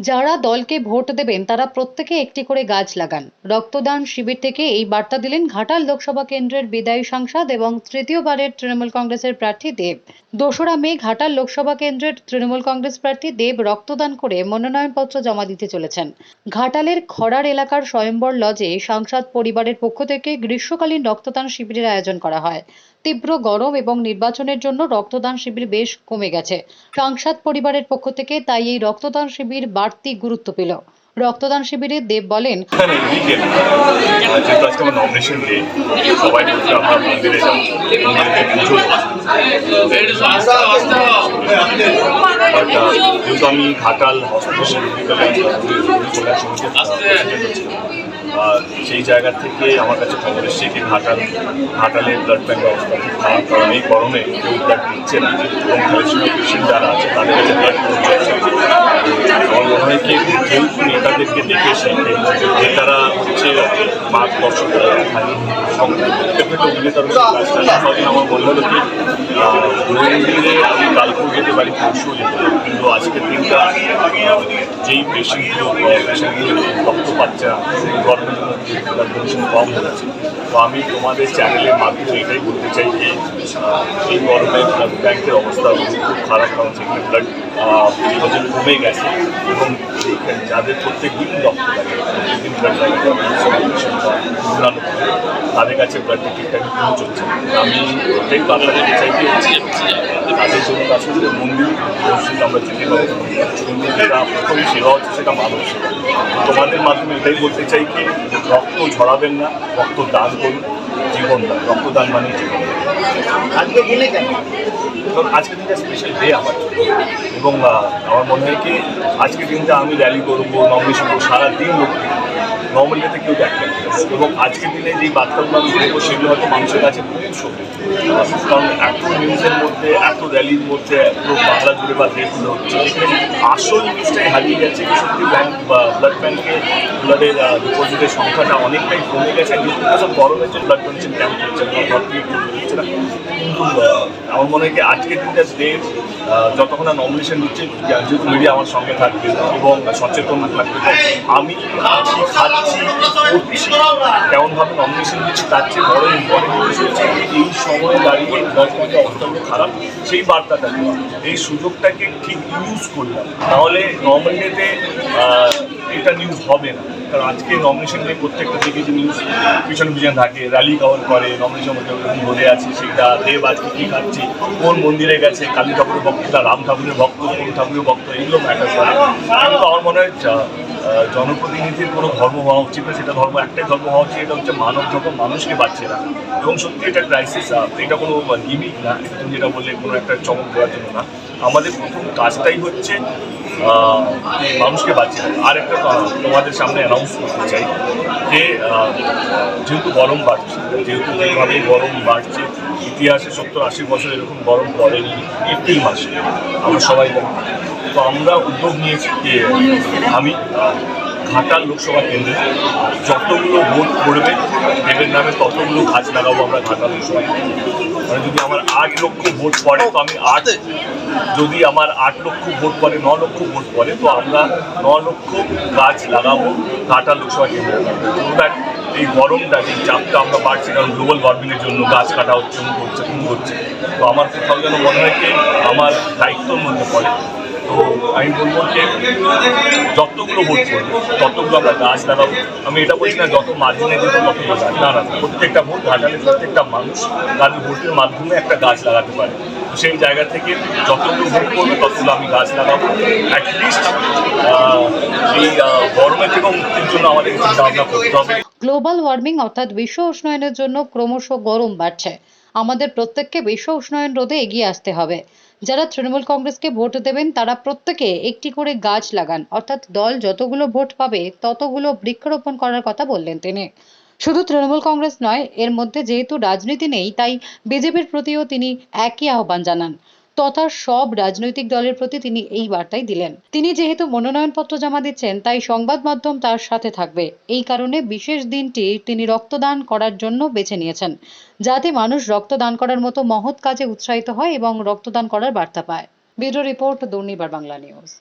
যারা দলকে ভোট দেবেন, তারা প্রত্যেকে একটি করে গাছ লাগান। রক্তদান শিবির থেকে এই বার্তা দিলেন ঘাটাল লোকসভা কেন্দ্রের বিদায়ী সাংসদ এবং তৃতীয়বারের তৃণমূল কংগ্রেসের প্রার্থী দেব। দোসরা মে ঘাটাল লোকসভা কেন্দ্রের তৃণমূল কংগ্রেস প্রার্থী দেব রক্তদান করে মনোনয়নপত্র জমা দিতে চলেছেন। ঘাটালের খড়ার এলাকার স্বয়ম্বর লজে সাংসদ পরিবারের পক্ষ থেকে গ্রীষ্মকালীন রক্তদান শিবিরের আয়োজন করা হয়। তীব্র গরম এবং নির্বাচনের জন্য রক্তদান শিবির বেশ কমে গেছে। সাংসদ পরিবারের পক্ষ থেকে তাই এই রক্তদান শিবির বাড়তি গুরুত্ব পেল। রক্তদান শিবিরে দেব বলেন আমি ঘাটাল হসপিটালে সেই জায়গা থেকে আমার কাছে খবর এসছে কি ঘাটাল ঘাটালে ব্লাড ব্যাঙ্ক অবস্থা খুব খারাপ। কারণ এই গরমে কেউ ব্লাড দিচ্ছে না। এবং থ্যালাসেমিয়া পেশেন্ট যারা আছে, তাদের কাছে ব্লাড আমার মনে হয় কি, কেউ নেতাদেরকে দেখে শিখে নেতারা হচ্ছে মার্গদর্শকরা দেখায় এবং ডেফিনেটলি অভিনেতার কাজটা আমার মনে হলো কি মন্দিরে আমি কালকেও যেতে পারি পরশুও যেতে পারি। কিন্তু আজকের দিনটা যেই পেশেন্টগুলো পেশেন্টগুলো রক্ত বাচ্চা ডোনেশন কম হচ্ছে। তো আমি তোমাদের চ্যানেলের মাধ্যমে এটাই বলতে চাই যে এই গরমে ব্যাংকের অবস্থা খুব খারাপ, কারণ সেখানে ব্লাড বিভাজন কমে গেছে। এবং যাদের প্রত্যেক দিন রক্ত লাগে প্রত্যেকদিন ব্লাড লাগে, তাদের কাছে ব্লাডটা ঠিকঠাক পৌঁছচ্ছে আমি এটাই বার্তা দিতে চাই তাদের জন্য কাজ মন্দির মসজিদ আমরা যেতে পারব যেটা প্রথম সেবা হচ্ছে সেটা মানুষ সেবা। তোমাদের মাধ্যমে এটাই বলতে চাই কি রক্ত ঝরাবেন না রক্ত দান করুন জীবন দান রক্তদান মানে জীবন। আজকে দিনে কেন কারণ আজকের দিনটা স্পেশাল ডে আমার এবং আমার মনে হয় কি আজকের দিনটা আমি র্যালি করব নমিনেশন করব সারাদিন লোক নর্মাল ডেতে কেউ দেখে না। এবং আজকের দিনে যেই বার্তাগুলো আমি দেবো সেগুলো হয়তো মানুষের কাছে খুব কারণ এত নিউজের মধ্যে, এত র্যালির মধ্যে পুরো বাংলা জুড়ে বা দেশ জুড়ে হচ্ছে, যেখানে আসল নিউজটাই হারিয়ে যাচ্ছে সত্যি ব্যাংক বা ব্লাড ব্যাংকে ব্লাডের ডিপোজিটের সংখ্যাটা অনেকটাই কমে গেছে অফ গরমের জন্য ব্লাড ডোনেশন ক্যাম্প হচ্ছে না থেকে কেউ না কিন্তু আমার মনে হয় কি, আজকের দিনটা ডেট যতক্ষণ না নমিনেশন দিচ্ছে যেহেতু মিডিয়া আমার সঙ্গে থাকবে এবং সচেতন থাকবে। আমি খাচ্ছি, করছি। কেমনভাবে নমিনেশন দিচ্ছি, তার চেয়ে বড় ইম্পর্টেন্ট হচ্ছে এই সময়ে দাঁড়িয়ে গভর্নমেন্টের অবস্থাগুলো খারাপ, সেই বার্তাটা এই সুযোগটাকে ঠিক ইউজ করলাম। তাহলে নর্মাল ডেতে এটা নিউজ হবে না। কারণ আজকে নমিনেশন ডে প্রত্যেকটা দিকে যে নিউজ পিছনে পিছনে থাকে র্যালি কভার করে নমিনেশন মধ্যে ধরে আছে সেটা, দেব আজকে কী খাচ্ছে, কোন মন্দিরে গেছে, কালী ঠাকুরের ভক্ত রাম ঠাকুরের ভক্ত, কোন ঠাকুরের ভক্ত এগুলো ম্যাটার করে কিন্তু আমার মনে হয় জনপ্রতিনিধির কোনো ধর্ম হওয়া উচিত না, সেটা ধর্ম একটাই ধর্ম হওয়া উচিত, এটা হচ্ছে মানব ধর্ম মানুষকে বাঁচিয়ে না এবং সত্যি এটা ক্রাইসিস এটা কোনো গিমিক না তুমি যেটা বললে কোনো একটা চমক দেওয়ার জন্য না। আমাদের প্রথম কাজটাই হচ্ছে মানুষকে বাঁচিয়ে আর একটা তোমাদের সামনে অ্যানাউন্স করতে চাই, যে যেহেতু গরম বাড়ছে, যেহেতু যেভাবে গরম বাড়ছে, ইতিহাসে সত্তর আশি বছর এরকম গরম পড়েনি, এপ্রিল মাসে, আমরা সবাই তো আমরা উদ্যোগ নিয়েছি যে আমি ঘাটাল লোকসভা কেন্দ্রে যতগুলো ভোট পড়বে, দেবের নামে ততগুলো গাছ লাগাবো আমরা ঘাটাল লোকসভা মানে যদি আমার আট লক্ষ ভোট পড়ে, তো আমি আট যদি আমার আট লক্ষ ভোট পড়ে, ন লক্ষ ভোট পড়ে, তো আমরা ন লক্ষ গাছ লাগাবো ঘাটাল লোকসভা কেন্দ্রে। এই গরমটা, যে চাপটা আমরা পাচ্ছি কারণ গ্লোবাল ওয়ার্মিংয়ের জন্য গাছ কাটা হচ্ছে হচ্ছে হচ্ছে। তো আমার কোথাও যেন মনে হয় আমার দায়িত্বর মধ্যে পড়ে। তো আমি বলব যে যতগুলো ভোট করবে ততগুলো আমরা গাছ লাগাবো। আমি এটা বলছি না যত মার্জিনে দেবো তত গাছ না না প্রত্যেকটা ভোট ঘাটালে প্রত্যেকটা মানুষ তাদের ভোটের মাধ্যমে একটা গাছ লাগাতে পারে। সেই জায়গা থেকে যতগুলো ভোট করবে ততগুলো আমি গাছ লাগাবো। অ্যাটলিস্ট এই আহ, গরমের থেকেও মুক্তির জন্য আমাদের চিন্তা ভাবনা করতে হবে। গ্লোবাল ওয়ার্মিং অর্থাৎ বিশ্ব উষ্ণায়নের জন্য ক্রমশ গরম বাড়ছে। আমাদের প্রত্যেককে বিশ্ব উষ্ণায়ন রোধে এগিয়ে আসতে হবে। যারা তৃণমূল কংগ্রেসকে ভোট দেবেন, তারা প্রত্যেকে একটি করে গাছ লাগান। অর্থাৎ দল যতগুলো ভোট পাবে, ততগুলো বৃক্ষরোপণ করার কথা বললেন তিনি। শুধু তৃণমূল কংগ্রেস নয়, এর মধ্যে যেহেতু রাজনীতি নেই, তাই বিজেপির প্রতিও তিনি একই আহ্বান জানান। তথা সব রাজনৈতিক দলের প্রতি তিনি এই বার্তাই দিলেন। তিনি যেহেতু মনোনয়নপত্র জমা দিচ্ছেন, তাই সংবাদ মাধ্যম তার সাথে থাকবে। এই কারণে বিশেষ দিনটি তিনি রক্তদান করার জন্য বেছে নিয়েছেন, যাতে মানুষ রক্তদান করার মতো মহৎ কাজে উৎসাহিত হয় এবং রক্তদান করার বার্তা পায়। Bureau report Durnibar Bangla news.